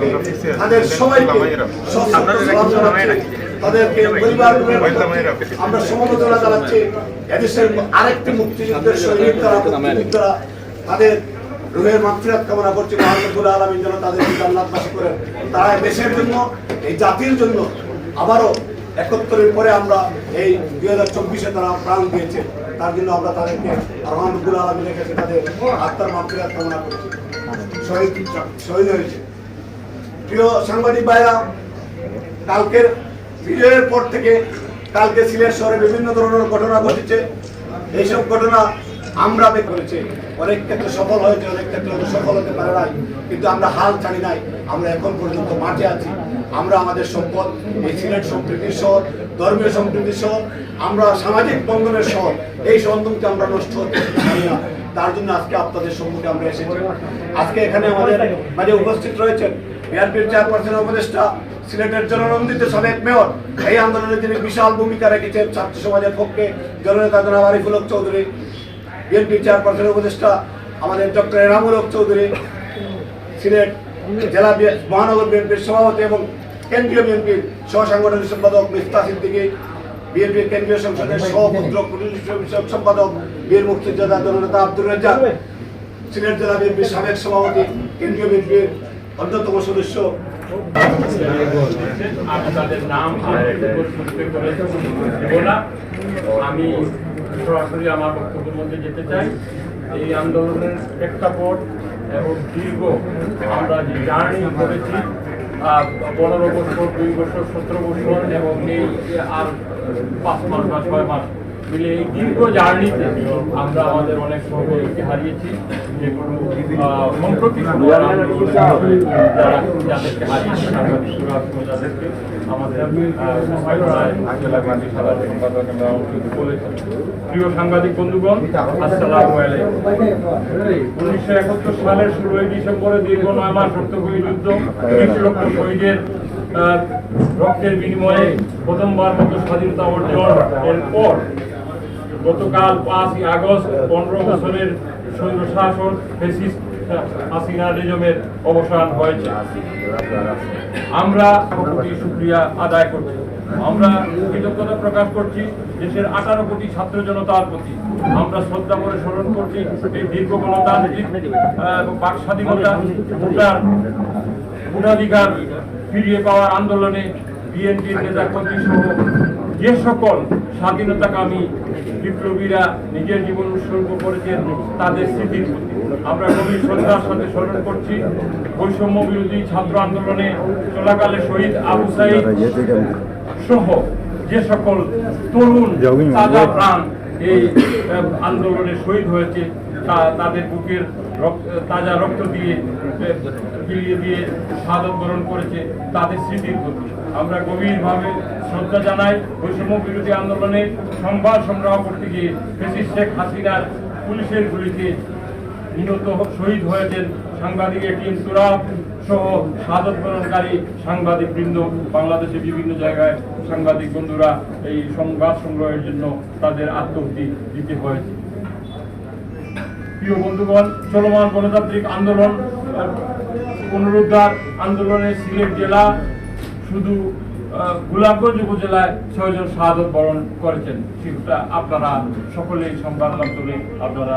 পক্ষে তাদের সবাইকে তাদেরকে পরিবারগুলোর আমরা সমবেদনা জানাচ্ছি। এদেশের আরেকটি মুক্তিযুদ্ধের সৈনিক তারা তাদের রুহের মাতৃরাত কামনা করছি। মহানবুল আলমীর জন্য তাদেরকে জান্নাতবাসী করেন তারা দেশের জন্য, এই জাতির জন্য আবারও একাত্তরের পরে আমরা এই দুই হাজার চব্বিশে তারা প্রাণ দিয়েছে। তার জন্য আমরা তাদেরকে রহমানুল আলমীর কাছে তাদের আত্মার মাতৃরাত কামনা করছি। শহীদ শহীদ হয়েছে। প্রিয় সাংবাদিক ভাইরা, কালকের বিজয়ের পর থেকে কালকে সিলেট শহরে বিভিন্ন ধরনের ঘটনা ঘটেছে। এইসব ঘটনা আমরা বের করেছি। অনেক ক্ষেত্রে সফল হয়েছে, অনেক ক্ষেত্রে সফল হতে পারে নাই, কিন্তু আমরা হাল ছাড়ি নাই। আমরা এখন পর্যন্ত মাঠে আছি। আমরা আমাদের সম্পদ, এই সিলেট সম্প্রীতির শহর, ধর্মীয় সম্প্রীতির শহর, আমরা সামাজিক বন্ধনের শহর, এই বন্ধনকে আমরা নষ্ট হতে পারি না। তার জন্য আজকে আপনাদের সম্মুখে আমরা এসেছি। আজকে এখানে আমাদের মাঝে উপস্থিত রয়েছেন বিআরপির চেয়ারপারসন উপদেষ্টা, সিলেটের জননন্দিত সাবেক মেয়র। এই আন্দোলনে তিনি বিশাল ভূমিকা রেখেছেন ছাত্র সমাজের পক্ষে। জননেতা জনাব আরিফুল হক চৌধুরী বিএনপির চেয়ারপারসন উপদেষ্টা আমাদের ডক্টর এনামুল হক চৌধুরী, সিলেট জেলা মহানগর বিএনপির সভাপতি এবং কেন্দ্রীয় বিএনপির সহ সাংগঠনিক সম্পাদক মিফতা সিদ্দিকী, বিএনপির কেন্দ্রীয় সংসদের সহপুত্র বিষয়ক সম্পাদক বীর মুক্তিযোদ্ধা জননেতা আব্দুর রাজ্জাক, সিলেট জেলা বিএনপির সাবেক সভাপতি, কেন্দ্রীয় বিএনপির অন্যতম সদস্য। আমি তাদের নাম আমি সরাসরি আমার বক্তব্যের মধ্যে যেতে চাই। এই আন্দোলনের প্রেক্ষাপট এবং দীর্ঘ আমরা যে জার্নি করেছি পনেরো বছর, দুই বছর, সতেরো বছর এবং এই আর পাঁচ মাস বা ছয় মাস মিলে এই দীর্ঘ জার্নিতে আমরা আমাদের অনেক সহযোগীকে হারিয়েছি। যেগুলো আহ, সম্প্রতি যাদেরকে হারিয়েছি যাদেরকে প্রিয় সাংবাদিক বন্ধুগণ আসসালামু উনিশশো একাত্তর সালের ষোলোই ডিসেম্বরে দীর্ঘ নয় মাস রক্তক্ষয়ী যুদ্ধ বিশ লক্ষ শহীদের রক্তের বিনিময়ে প্রথমবার মতো স্বাধীনতা অর্জন। এর পর গতকাল পাঁচই আগস্ট, পনেরো বছরের সৈন্য শাসন হাসিনা নিজমের অবসান হয়েছে। আমরা কোটি শুক্রিয়া আদায় করছি। আমরা কৃতজ্ঞতা প্রকাশ করছি দেশের আঠারো কোটি ছাত্র জনতার প্রতি। আমরা শ্রদ্ধা করে স্মরণ করছি এই দীর্ঘ গণতান্ত্রিক বাক স্বাধীনতা ভোটার ভোটাধিকার ফিরিয়ে পাওয়ার আন্দোলনে বিএনপির নেতা কর্মী সহ যে সকল স্বাধীনতাকামী বিপ্লবীরা নিজের জীবন উৎসর্গ করেছেন, তাদের স্মৃতির প্রতি আমরা গভীর শ্রদ্ধার সাথে স্মরণ করছি। বৈষম্য বিরোধী ছাত্র আন্দোলনে চলাকালে শহীদ আবু সাইদ সহ যে সকল তরুণ তাজা প্রাণ এই আন্দোলনে শহীদ হয়েছে, তা- তাদের বুকের তাজা রক্ত দিয়ে বিলিয়ে দিয়ে সাদত বরণ করেছে, তাদের স্মৃতির প্রতি। আমরা গভীরভাবে শ্রদ্ধা জানাই বৈষম্য বিরোধী আন্দোলনে সংবাদ সংগ্রহ করতে গিয়ে ফেসিস শেখ হাসিনার পুলিশের গুলিতে নিহত শহীদ হয়েছেন সাংবাদিক এটিএম তুরাব সহ সাদত বরণকারী সাংবাদিক বৃন্দ বাংলাদেশে বিভিন্ন জায়গায় সাংবাদিক বন্ধুরা এই সংবাদ সংগ্রহের জন্য তাদের আত্মহতি দিতে হয়েছে। প্রিয় বন্ধুগণ, চলমান গণতান্ত্রিক আন্দোলন পুনরুদ্ধার আন্দোলনে সিলেট জেলা শুধু গোলাপগঞ্জ উপজেলায় ছয়জন শাহাদত বরণ করেছেন, সেটা আপনারা সকলেই সংবাদ মাধ্যমে আপনারা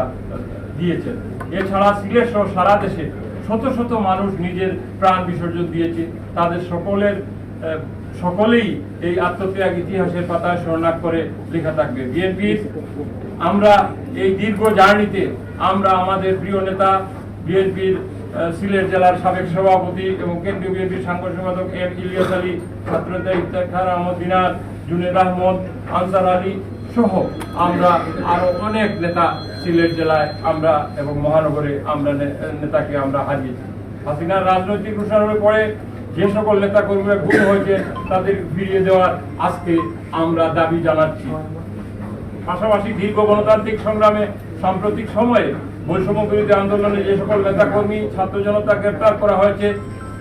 দিয়েছেন। এছাড়া সিলেট সহ সারা দেশে শত শত মানুষ নিজের প্রাণ বিসর্জন দিয়েছে। তাদের সকলের সকলেই এই আত্মত্যাগ ইতিহাসের পাতায় স্মরণাক করে লেখা থাকবে। বিএনপির আমরা এই দীর্ঘ জার্নিতে আমরা আমাদের প্রিয় নেতা, বিএনপির সিলেট জেলার সাবেক সভাপতি এবং কেন্দ্রীয় বিএনপির সাংগঠনিক সম্পাদক এম ইলিয়াস আলী, ছাত্রনেতা ইফতার আহমদ দিনার জুনেদ আহমদ, আনসার আলী সহ আমরা আরও অনেক নেতা সিলেট জেলায় আমরা এবং মহানগরে আমরা নেতাকে আমরা হারিয়েছি। হাসিনার রাজনৈতিক প্রসারণের পরে যে সকল নেতা কর্মীরা গুম হয়েছে তাদের ফিরিয়ে দেওয়ার আজকে আমরা দাবি জানাচ্ছি। পাশাপাশি দীর্ঘ গণতান্ত্রিক সংগ্রামে সাম্প্রতিক সময়ে বৈষম্য বিরোধী আন্দোলনে যে সকল নেতাকর্মী, ছাত্র জনতা গ্রেপ্তার করা হয়েছে,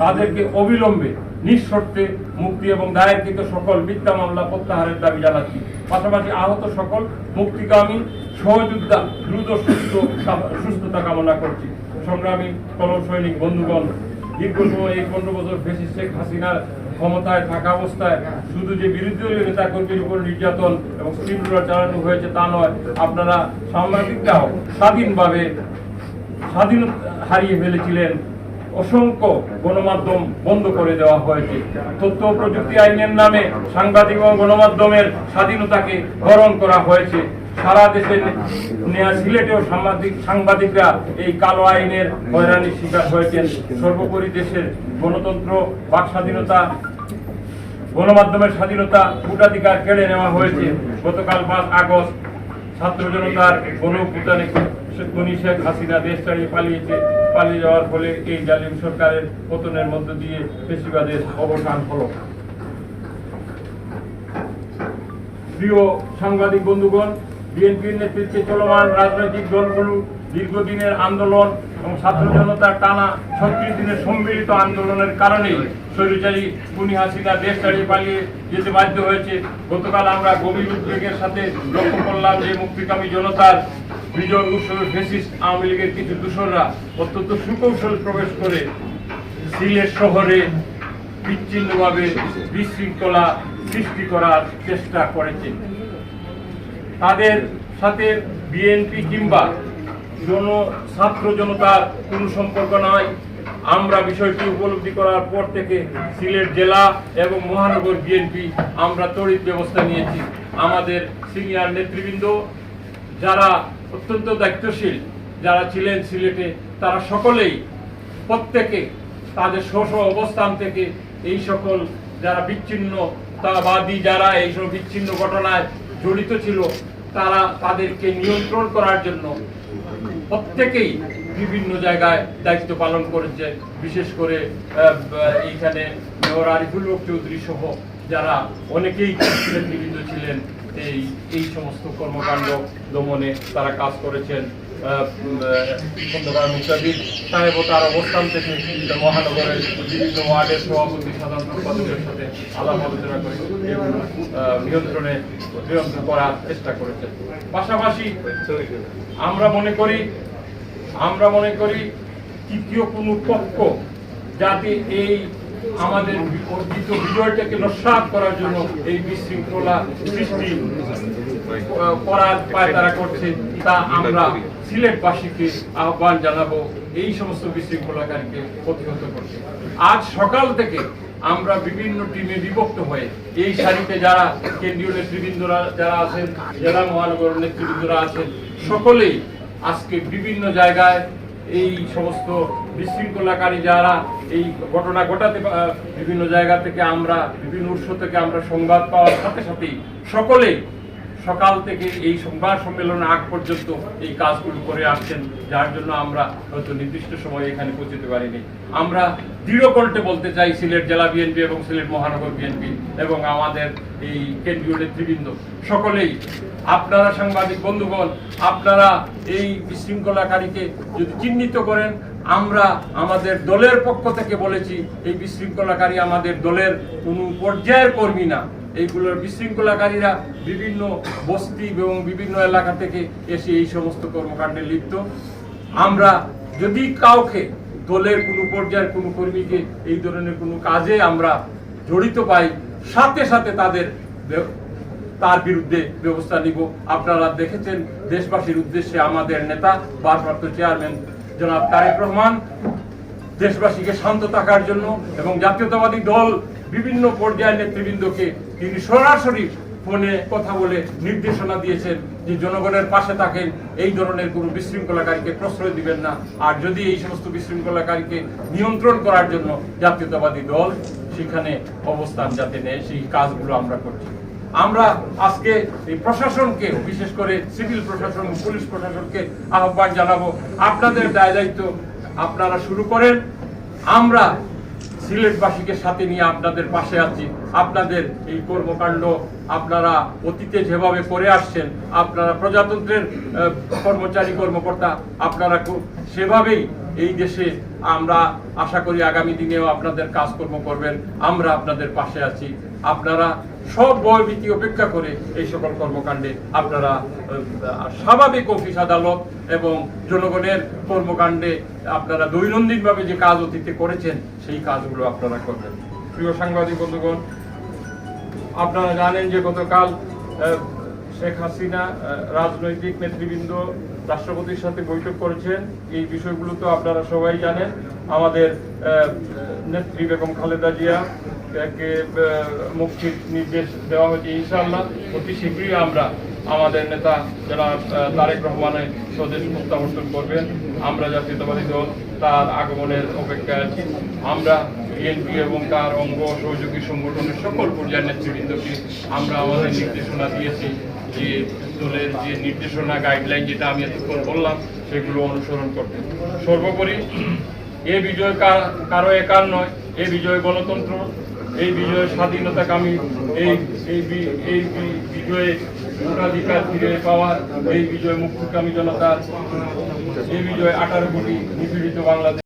তাদেরকে অবিলম্বে, নিঃশর্তে মুক্তি এবং দায়েরকৃত সকল মিথ্যা মামলা প্রত্যাহারের দাবি জানাচ্ছি। পাশাপাশি আহত সকল মুক্তিকামী, সহযোদ্ধা দ্রুত সুস্থ, সুস্থতা কামনা করছি। সংগ্রামী কলম সৈনিক বন্ধুগণ, দীর্ঘ সময় এই পনেরো বছর বেশি শেখ হাসিনার ক্ষমতায় থাকা অবস্থায় শুধু যে বিরোধী দলীয় নেতা কর্মীর উপর নির্যাতন এবং শৃঙ্খলা চালানো হয়েছে তা নয়, আপনারা সাংবাদিকরাও স্বাধীনভাবে স্বাধীনতা হারিয়ে ফেলেছিলেন। অসংখ্য গণমাধ্যম বন্ধ করে দেওয়া হয়েছে। তথ্য প্রযুক্তি আইনের নামে সাংবাদিক এবং গণমাধ্যমের স্বাধীনতাকে হরণ করা হয়েছে। সারা দেশে নেয়া সিলেটেও সাংবাদিক সাংবাদিকরা এই কালো আইনের হয়রানির শিকার হয়েছেন। সর্বোপরি দেশের গণতন্ত্র বাক স্বাধীনতা গণমাধ্যমের স্বাধীনতা ভোটাধিকার কেড়ে নেওয়া হয়েছে। গতকাল পাঁচ আগস্ট ছাত্র জনতার গণভুটানে খুনি শেখ হাসিনা দেশ ছাড়িয়ে পালিয়েছে। পালিয়ে যাওয়ার ফলে এই জালিম সরকারের পতনের মধ্য দিয়ে বেশিবাদের অবসান হলো। প্রিয় সাংবাদিক বন্ধুগণ, বিএনপির নেতৃত্বে চলমান রাজনৈতিক দলগুলো দীর্ঘদিনের আন্দোলন এবং ছাত্র জনতার টানা ছত্রিশ দিনের সম্মিলিত আন্দোলনের কারণেই স্বৈরচারী পুনি হাসিনা দেশ ছাড়িয়ে পালিয়ে যেতে বাধ্য হয়েছে। গতকাল আমরা গভীর উদ্বেগের সাথে লক্ষ্য করলাম যে মুক্তিকামী জনতার বিজয় উৎসবে ফেসিস্ট আওয়ামী লীগের কিছু দূষণরা অত্যন্ত সুকৌশল প্রবেশ করে সিলেট শহরে বিচ্ছিন্নভাবে বিশৃঙ্খলা সৃষ্টি করার চেষ্টা করেছে। তাদের সাথে বিএনপি কিংবা জন ছাত্র জনতার কোনো সম্পর্ক নয়। আমরা বিষয়টি উপলব্ধি করার পর থেকে সিলেট জেলা এবং মহানগর বিএনপি আমরা তড়িৎ ব্যবস্থা নিয়েছি। আমাদের সিনিয়র নেতৃবৃন্দ যারা অত্যন্ত দায়িত্বশীল, যারা ছিলেন সিলেটে, তারা সকলেই প্রত্যেকে তাদের স্ব অবস্থান থেকে এই সকল যারা বিচ্ছিন্নতাবাদী, যারা এইসব বিচ্ছিন্ন ঘটনায় জড়িত ছিল, তারা তাদেরকে নিয়ন্ত্রণ করার জন্য প্রত্যেকেই বিভিন্ন জায়গায় দায়িত্ব পালন করেছে, বিশেষ করে এইখানে মেয়র আরিফুল হক চৌধুরী সহ যারা অনেকেই নেতৃবৃন্দ ছিলেন, এই এই সমস্ত কর্মকাণ্ড দমনে তারা কাজ করেছেন। খন্দকার তার অবস্থান থেকে মহানগরের বিভিন্ন ওয়ার্ডের সভাপতি সাধারণ সম্পাদকের সাথে আলাপ আলোচনা করে নিয়ন্ত্রণে নিয়ন্ত্রণ করার চেষ্টা করেছেন। পাশাপাশি আমরা মনে করি, আমরা মনে করি তৃতীয় কোন পক্ষ যাতে এই আমাদের অর্জিত বিজয়টাকে নস্বাত করার জন্য এই বিশৃঙ্খলা সৃষ্টি করার পায় তারা করছে তা আমরা সিলেটবাসীকে আহ্বান জানাব এই সমস্ত বিশৃঙ্খলাকারীকে প্রতিহত করতে। আজ সকাল থেকে আমরা বিভিন্ন টিমে বিভক্ত হয়ে এই সারিতে যারা কেন্দ্রীয় নেতৃবৃন্দরা যারা আছেন জেলা মহানগর নেতৃবৃন্দরা আছেন সকলেই আজকে বিভিন্ন জায়গায় এই সমস্ত বিশৃঙ্খলাকারী যারা এই ঘটনা ঘটাতে বিভিন্ন জায়গা থেকে আমরা বিভিন্ন উৎস থেকে আমরা সংবাদ পাওয়ার সাথে সাথেই সকলেই সকাল থেকে এই সংবাদ সম্মেলনের আগ পর্যন্ত এই কাজগুলো করে আসছেন, যার জন্য আমরা হয়তো নির্দিষ্ট সময়ে এখানে পৌঁছতে পারিনি। আমরা দৃঢ় কণ্ঠে বলতে চাই সিলেট জেলা বিএনপি এবং সিলেট মহানগর বিএনপি এবং আমাদের এই কেন্দ্রীয় নেতৃবৃন্দ। সকলেই, আপনারা সাংবাদিক বন্ধুগণ, আপনারা এই বিশৃঙ্খলাকারীকে যদি চিহ্নিত করেন, আমরা আমাদের দলের পক্ষ থেকে বলেছি, এই বিশৃঙ্খলাকারী আমাদের দলের কোনো পর্যায়ের কর্মী না। এইগুলোর বিশৃঙ্খলাকারীরা বিভিন্ন বস্তি এবং বিভিন্ন এলাকা থেকে এসে এই সমস্ত কর্মকাণ্ডে লিপ্ত। আমরা যদি কাউকে দলের কোনো পর্যায়ের কোনো কর্মীকে এই ধরনের কোনো কাজে আমরা জড়িত পাই, সাথে সাথে তাদের তার বিরুদ্ধে ব্যবস্থা নিব। আপনারা দেখেছেন দেশবাসীর উদ্দেশ্যে আমাদের নেতা, ভারপ্রাপ্ত চেয়ারম্যান জনাব তারেক রহমান দেশবাসীকে শান্ত থাকার জন্য এবং জাতীয়তাবাদী দল বিভিন্ন পর্যায়ের নেতৃবৃন্দকে তিনি সরাসরি ফোনে কথা বলে নির্দেশনা দিয়েছেন যে জনগণের পাশে থাকেন, এই ধরনের কোনো বিশৃঙ্খলাকারীকে প্রশ্রয় দিবেন না। আর যদি এই সমস্ত বিশৃঙ্খলাকারীকে নিয়ন্ত্রণ করার জন্য জাতীয়তাবাদী দল সেখানে অবস্থান যাতে নেয়, সেই কাজগুলো আমরা করছি। আমরা আজকে এই প্রশাসনকে, বিশেষ করে সিভিল প্রশাসন, পুলিশ প্রশাসনকে আহ্বান জানাব। আপনাদের দায় দায়িত্ব আপনারা শুরু করেন। আমরা সিলেটবাসীকে সাথে নিয়ে আপনাদের পাশে আছি। আপনাদের এই কর্মকাণ্ড আপনারা অতীতে যেভাবে করে আসছেন, আপনারা প্রজাতন্ত্রের কর্মচারী কর্মকর্তা, আপনারা সেভাবেই এই দেশে আমরা আশা করি আগামী দিনেও আপনাদের কাজকর্ম করবেন, আমরা আপনাদের পাশে আছি। আপনারা সব ভয়ভীতি উপেক্ষা করে এই সকল কর্মকাণ্ডে আপনারা স্বাভাবিক অফিস আদালত এবং জনগণের কর্মকাণ্ডে আপনারা দৈনন্দিনভাবে যে কাজ অতীতে করেছেন, সেই কাজগুলো আপনারা করবেন। প্রিয় সাংবাদিক বন্ধুগণ, আপনারা জানেন যে গতকাল শেখ হাসিনা রাজনৈতিক নেতৃবৃন্দ, রাষ্ট্রপতির সাথে বৈঠক করেছেন। এই বিষয়গুলো তো আপনারা সবাই জানেন। আমাদের নেত্রী বেগম খালেদা জিয়া কে মুক্তির নির্দেশ দেওয়া হয়েছে। ইনশাআল্লাহ অতি শীঘ্রই আমরা আমাদের নেতা যারা তারেক রহমানের স্বদেশ প্রত্যাবর্তন করবেন। আমরা জাতীয়তাবাদী দল, তার আগমনের অপেক্ষায় আছি। আমরা বিএনপি এবং তার অঙ্গ সহযোগী সংগঠনের সকল পর্যায়ের নেতৃবৃন্দকে আমরা আমাদের নির্দেশনা দিয়েছি। যে দলের যে নির্দেশনা গাইডলাইন যেটা আমি এতক্ষণ বললাম, সেগুলো অনুসরণ করতে। সর্বোপরি, এ বিজয় কার- কারও একার নয়, এ বিজয় গণতন্ত্র, এই বিজয়ের স্বাধীনতাকামী, এই এই এই বিজয়ে ভোটাধিকার ফিরে পাওয়ার এই বিজয় মুক্তিকামী জনতার এই বিজয় আঠারো কোটি নিপীড়িত বাংলাদেশ